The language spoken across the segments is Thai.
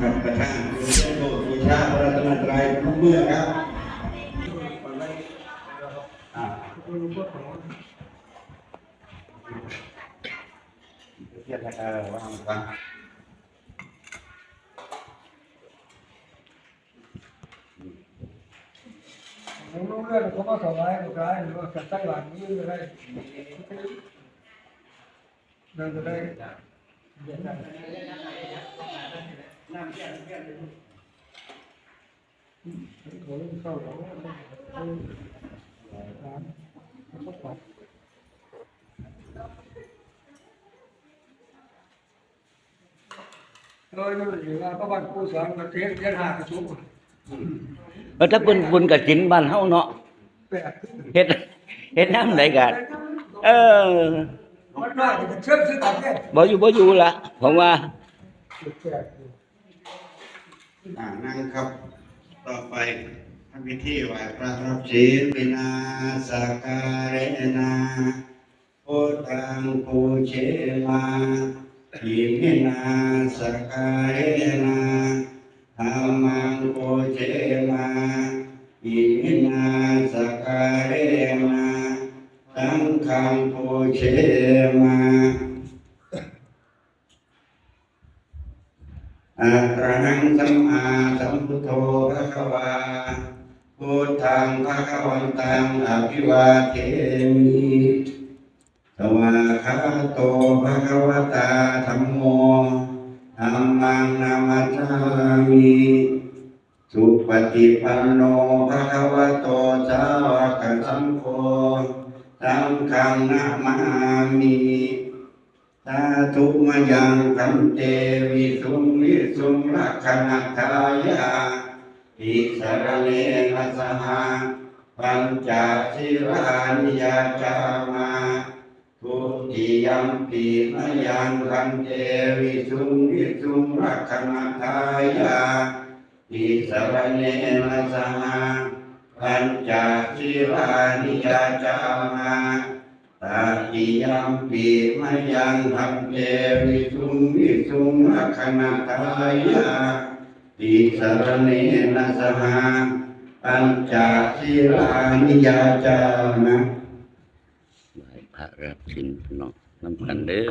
ครับประธานคุณเจ้าโตสุชาติรัตนตรัยทุกเมื่อครับอ่าเทียบกันเออวาทำกันผมรู้เรื่องเขาก็สบายก็ได้หรือว่าจัดตั้งหลังนี้ก็ได้นั่นก็ได้ เขาเล่นเข้าแล้วร้านเขาปัดเออนี่อยู่ว่าพระบาทผู้สอนประเทศยันหากระชุบเออถ้าเป็นบุญกับจินบ้านเฮาเนาะแปดเฮ็ดเฮ็ดน้ำไหนกันเออมันน่าจะเชื่อมซื้อกันเนี่ยบ่อยู่บ่อยู่ละผมว่าแปดอ่านั่งครับ ต่อไปทำพิธีไหว้พระรับศีลปินาสักการะนาโอตังปูเชมาอิมินาสักการะนาธรรมังปูเชมาอิมินาสักการะนา สังฆังปูเชมาอะระหังสัมมาสัมพุทโธภะคะวาพุทธังภะควันตังอภิวาเทมิสวาคาโตภะคะวตาธัมโมธัมมังนามัสสามิสุปฏิปันโนภะควโตสาวกสังโฆ สังฆังนะมามิสาธุมยังคันเตวิสุงวิสุงลักขณทายาอิสรเนนะสหาปัญจศิลานิยาจามาทุติยัมปีมยังคันเตวิสุงวิสุงลักขณทายาอิสรเนนะสหา ปัญจศิลานิยาจามาตาติยัมปีมายังทัพเทวิสุงวิสุงลักขณทายาติสรเนนะสหาปัญจศีลานิยาจานะไหว้พระรับศีลเนาะนำกันเด้อ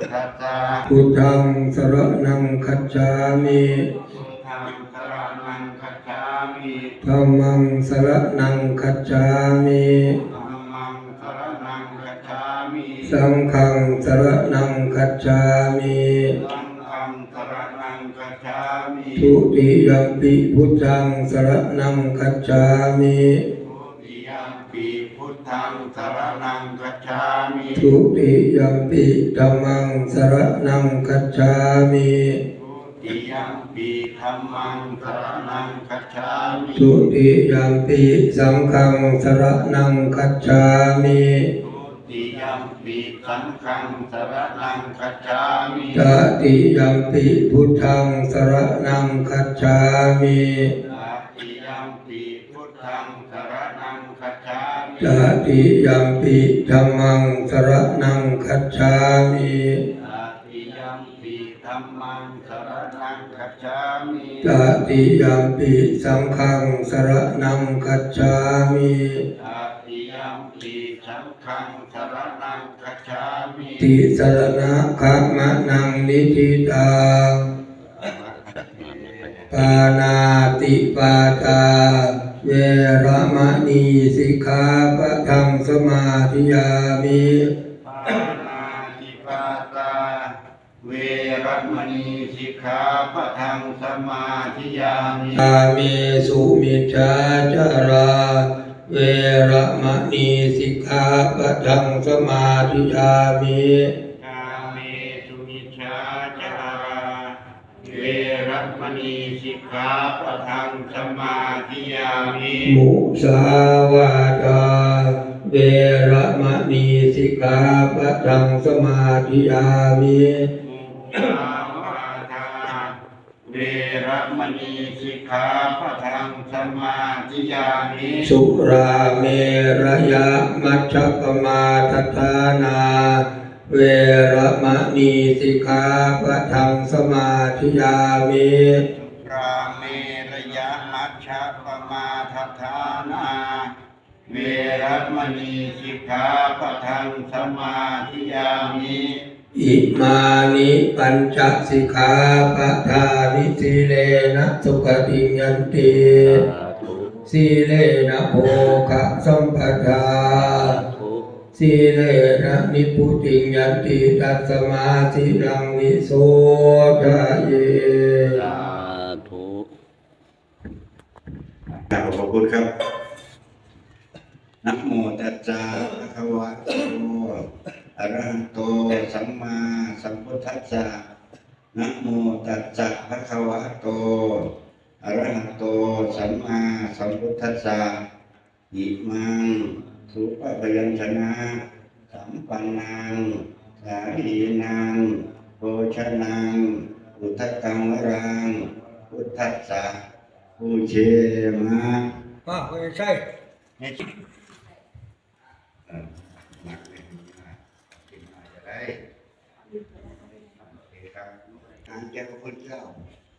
สัมพุทธัสสะพุทธังสรณังคัจฉามิพุทธังสรณังคัจฉามิธัมมังสรณังคัจฉามิธัมมังสรณังคัจฉามิสังฆังสรณังคัจฉามิสังฆังสรณังคัจฉามิทุติยัมปิพุทธังสรณังคัจฉามิทุติยัม ปีพุทธังสรณังคัจฉามิทุติยัมปิธัมมังสรณังคัจฉามิทุติยัมปีธัมมังสรณังคัจฉามิทุติยัมปิสังฆังสรณังคัจฉามิทุติยัมปีสังฆังสรณังคัจฉามิตติยัมปิพุทธังสรณังคัจฉามิ ตติยัมปีพุทธังสรณังคัจ ฉามิตติยัมปิธัมมังสรณังคัจฉามิตติยัมปีธัมมังสรณังคัจฉามิตติยัมปิสังฆังสรณังคัจฉามิตติยัมปีสังฆังสรณังคัจฉามิติสรณะขะมะนังนิธิตาปานาติปาตา เวรมะนีสิกขาปะทังสมาธิยามิปานาติปาตา เวรมณีสิกขาปะทังสมาธิยามิยามิสุมิจฉาจารา เวรมะนีสิกขาปะทังสมาธิยามิ สิกขาปะทังสมาธิยามิมุสาวาทาเวระมณีสิกขาปะทังสมาธิยามิมุสาวาทาเวรมณีสิกขาปะทังสมาธิยามิสุราเมระยะมัชฌปมาทฐานาเวระมณีสิกขาปะทังสมาธิยามิราเมรยะมัชฌะป มาทัฏฐานาเวรมณีสิกขาปะทังสมาธิยามิอิมานิปัญจสิกขาปะทานิสีเลนะสุขติยันติสาธุสีเลนะโภคะสัมปทาสาธุสีเลนะนิพุติยันติตัสมาธิลังวิโสทะเย สาธุ ขอบคุณครับนะโมตัสสะภะคะวะโตอะระหะโตสัมมาสัมพุทธัสสะนะโมตัสสะภะคะวะโตอะระหะโตสัมมาสัมพุทธัสสะอิมังสุปะพยัญชนะสัมปันนังสาลีนังโภชนังอุทธกังวรังพุทธัสสะ ผู้เชมามาไม่ใช่เออหนักเลยนะกินหน่อยจะได้โอเคครับทางแก้วพระพุทธเจ้าอิมานิมายังปัจเจวัตตานิสัพพริวารานิยิปุสังคัสสะสังฆัสสะโน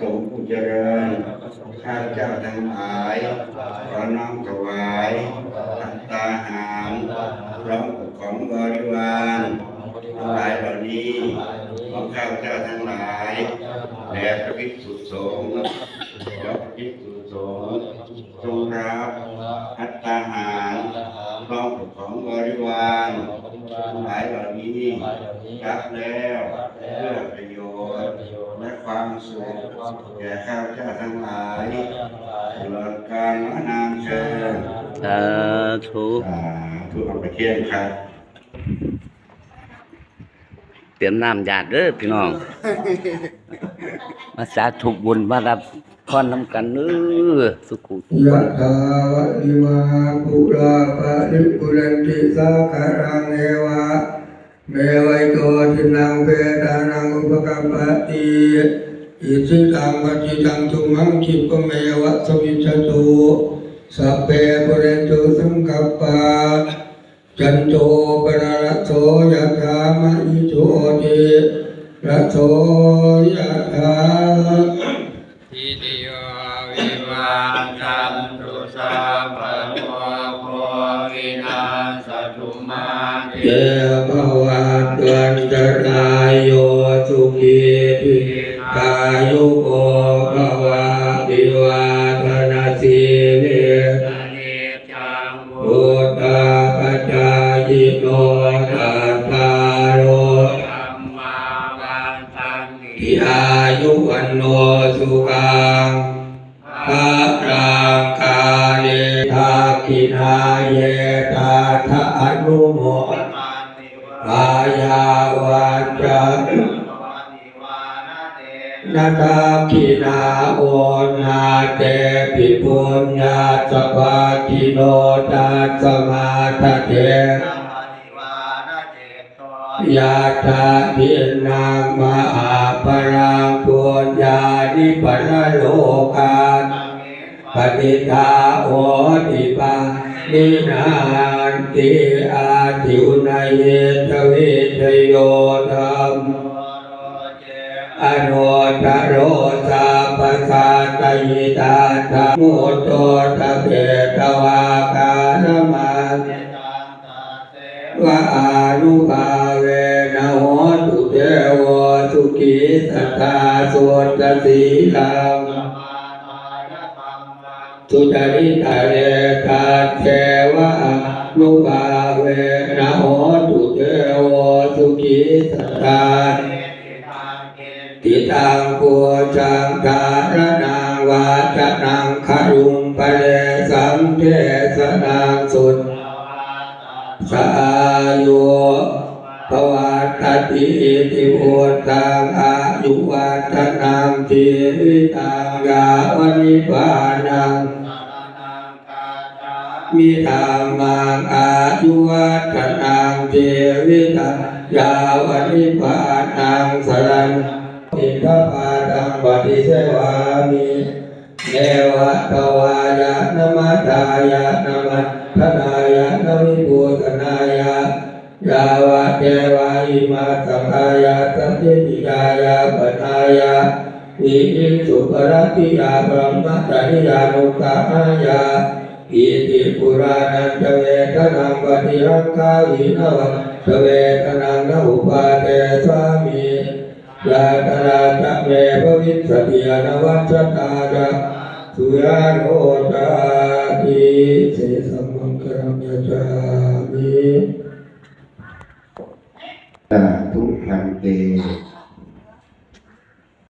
สงฆ์ผู้เจริญข้าเจ้าทั้งหลายขอน้อมถวายทัตตาหารพร้อมกับของบริวารทั้งหลายเหล่านี้ของข้าเจ้าทั้งหลายแด่พระภิกษุสงฆ์ขอพระภิกษุสงฆ์จงรับทัตตาหารพร้อมกับของบริวารทั้งหลายเหล่านี้รับแล้วเพื่อประโยชน์และความสุขแก่ข้าพเจ้า ทั้งหลายตลอดกาลนานเชิญสาธุสาธุเอาไปเที่ยงครับเตรียมน้ำยาดเด้อพี่น้องมาสาธุบุญมารับพรน้ำกันเด้อสุขุทุกคยะนถาวะลิวาปุราปะริปุเรนติสาคารังเอวะเมวัยโตทินังเปตานังอุปกัปปติ อิสิตังปฏิตังตุมังคิปะเมวะสมิจจตุสัพเพปุเรนตุสังกัปปะจันโทปนรสโสยะถามะอิโชติระโสยะถาทิติโยวิวัตตันตุสัพพะโลกโควินาศตุมาเตเยภวัตวันตรายโยิอายุวันโนสุขังภะรังกาเลทาคินาเยตาทะอนุโมมานิวกายาวันจะานิวานาตาคินาโอนาเตปิปุญญาสภาคิโนตัสสมาทะเท ยาตาพินังมหาปรังปุญญานิปนโลกาปฏิทาโอติปังนินานติอาทิวนายเทวิทโยธรรมอโนตโรสาปสาตยิตาธรรมุโตตะเบตวาคาลมา เจตังตาเตโอวะอานุภาเวนะโหตุเทวสุขีสัทธาโสตสีลังสุจริตาเรตาเทวะอนุภาเวนะโหตุเทวสุขีสัทธาติตังปัวจังการนังวาจนังคารุงปะเลสัมเทสนังสุด ภวัตติติพุทธังอายุวัฒนังทีวิตังยาวนิพานังมิธรรมังอายุวัฒนังเทวิตายาวนิพานังสรันติพระปาตังปฏิเสวามิเนวะตวายะนมัตตายะนมัตถนายะนวิปุตนายะ ยาวะเทวาอิมาสังขายะสัพพิติยายะปนายะวิอิสุปรติยาบรมตานิยานุกามายะอิติปุรานันจเวทนังปฏิรังคาวินวัจเวทนังนอุปาเทสามิยาตราจะเมภวิสติยานวัชตาจะสุยานโอจาติเสสัมมังครัมยจามิ สาธุพันเต